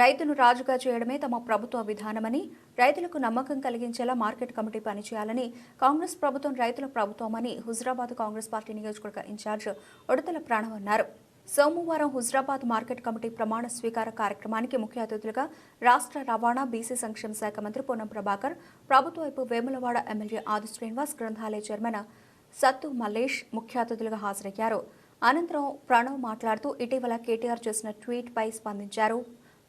రైతును రాజుగా చేయడమే తమ ప్రభుత్వ విధానమని రైతులకు నమ్మకం కలిగించేలా మార్కెట్ కమిటీ పనిచేయాలని కాంగ్రెస్ ప్రభుత్వం రైతుల ప్రభుత్వమని హుజరాబాద్ కాంగ్రెస్ పార్టీ నియోజకవర్గ ఇన్ఛార్జ్ ఉడతల ప్రాణం అన్నారు. సోమవారం హుజరాబాద్ మార్కెట్ కమిటీ ప్రమాణ స్వీకార కార్యక్రమానికి ముఖ్య అతిథులుగా రాష్ట్ర రవాణా బీసీ సంక్షేమ శాఖ మంత్రి పొన్నం ప్రభాకర్ ప్రభుత్వ వైపు వేములవాడ ఎమ్మెల్యే ఆది శ్రీనివాస్ గ్రంథాలయ చైర్మన్ సత్తు మల్లేష్ ముఖ్య అతిథులుగా హాజరయ్యారు. అనంతరం ప్రణవ్ మాట్లాడుతూ ఇటీవల కేటీఆర్ చేసిన ట్వీట్పై స్పందించారు.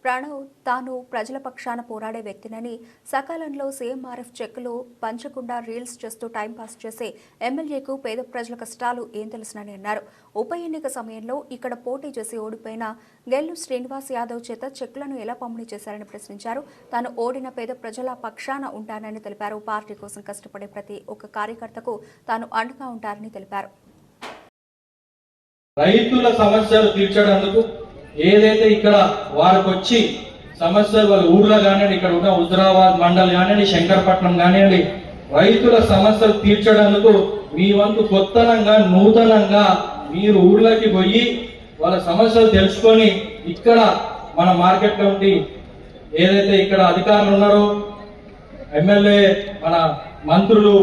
ప్రణవ్ తాను ప్రజల పక్షాన పోరాడే వ్యక్తినని సకాలంలో సీఎంఆర్ఎఫ్ చెక్కులు పంచకుండా రీల్స్ చేస్తూ టైంపాస్ చేసే ఎమ్మెల్యేకు పేద ప్రజల కష్టాలు ఏం తెలుసునని అన్నారు. ఉప ఎన్నిక సమయంలో ఇక్కడ పోటీ చేసి ఓడిపోయిన గెల్లు శ్రీనివాస్ యాదవ్ చేత చెక్కులను ఎలా పంపిణీ చేశారని ప్రశ్నించారు. తాను ఓడిన పేద ప్రజల పక్షాన ఉంటానని తెలిపారు. పార్టీ కోసం కష్టపడే ప్రతి ఒక్క కార్యకర్తకు తాను అండగా ఉంటారని తెలిపారు. రైతుల సమస్యలు తీర్చడానికి ఏదైతే ఇక్కడ వారికి వచ్చి సమస్యలు వాళ్ళ ఊర్లో కానివ్వండి ఇక్కడ ఉన్న హుజరాబాద్ మండల్ కానివ్వండి శంకరపట్నం కానివ్వండి రైతుల సమస్యలు తీర్చడానికి మీ వంతు కొత్తనంగా నూతనంగా మీరు ఊర్లోకి పోయి వాళ్ళ సమస్యలు తెలుసుకొని ఇక్కడ మన మార్కెట్లో ఉండి ఏదైతే ఇక్కడ అధికారులు ఉన్నారో ఎమ్మెల్యే మన మంత్రులు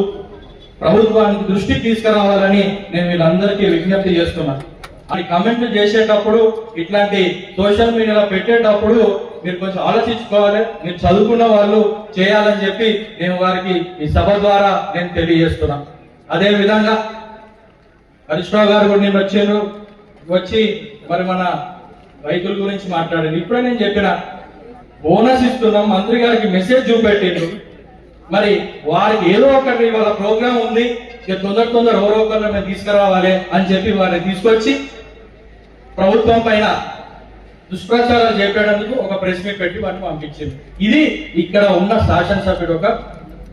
ప్రభుత్వానికి దృష్టికి తీసుకురావాలని నేను వీళ్ళందరికీ విజ్ఞప్తి చేస్తున్నాను. అది కమెంట్ చేసేటప్పుడు ఇట్లాంటి సోషల్ మీడియాలో పెట్టేటప్పుడు మీరు కొంచెం ఆలోచించుకోవాలి మీరు చదువుకున్న వాళ్ళు చేయాలని చెప్పి నేను వారికి ఈ సభ ద్వారా నేను తెలియజేస్తున్నా. అదే విధంగా హరీష్ గారు కూడా నేను వచ్చాను వచ్చి మరి మన రైతుల గురించి మాట్లాడాను ఇప్పుడే నేను చెప్పిన బోనస్ ఇస్తున్నాం మంత్రి గారికి మెసేజ్ చూపెట్టిండ్రు. మరి వారికి ఏదో ఒకటి వాళ్ళ ప్రోగ్రామ్ ఉంది తొందర తొందర ఎవరో ఒకరిని మేము తీసుకురావాలి అని చెప్పి వారిని తీసుకొచ్చి ప్రభుత్వం పైన దుష్ప్రచారాలు చేపేటందుకు ఒక ప్రెస్ మీట్ పెట్టి వాటిని పంపించింది. ఇది ఇక్కడ ఉన్న శాసనసభ్యుడు ఒక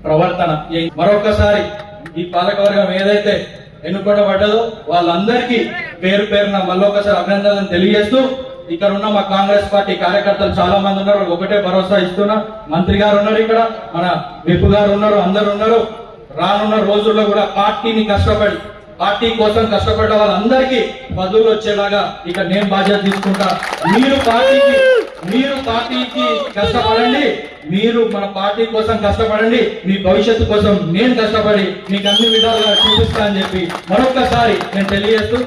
ప్రవర్తన. మరొకసారి ఈ పాలకవర్గం ఏదైతే ఎన్నుకోబడ్డదో వాళ్ళందరికీ పేరు పేరున మళ్ళొకసారి అభినందనలు తెలియజేస్తూ ఇక్కడ ఉన్న మా కాంగ్రెస్ పార్టీ కార్యకర్తలు చాలా మంది ఉన్నారు ఒకటే భరోసా ఇస్తున్నా. మంత్రి గారు ఉన్నారు ఇక్కడ. మన విప్పు గారు ఉన్నారు. అందరు ఉన్నారు. రానున్న రోజుల్లో కూడా పార్టీని కష్టపడి పార్టీ కోసం కష్టపడ్డ వాళ్ళందరికీ పదవులు వచ్చేలాగా ఇక నేను బాధ్యత తీసుకుంటా. మీరు పార్టీకి మీరు పార్టీకి కష్టపడండి. మీరు మన పార్టీ కోసం కష్టపడండి. మీ భవిష్యత్తు కోసం నేను కష్టపడి మీకు అన్ని విధాలుగా చూపిస్తా అని చెప్పి మరొకసారి నేను తెలియజేస్తూ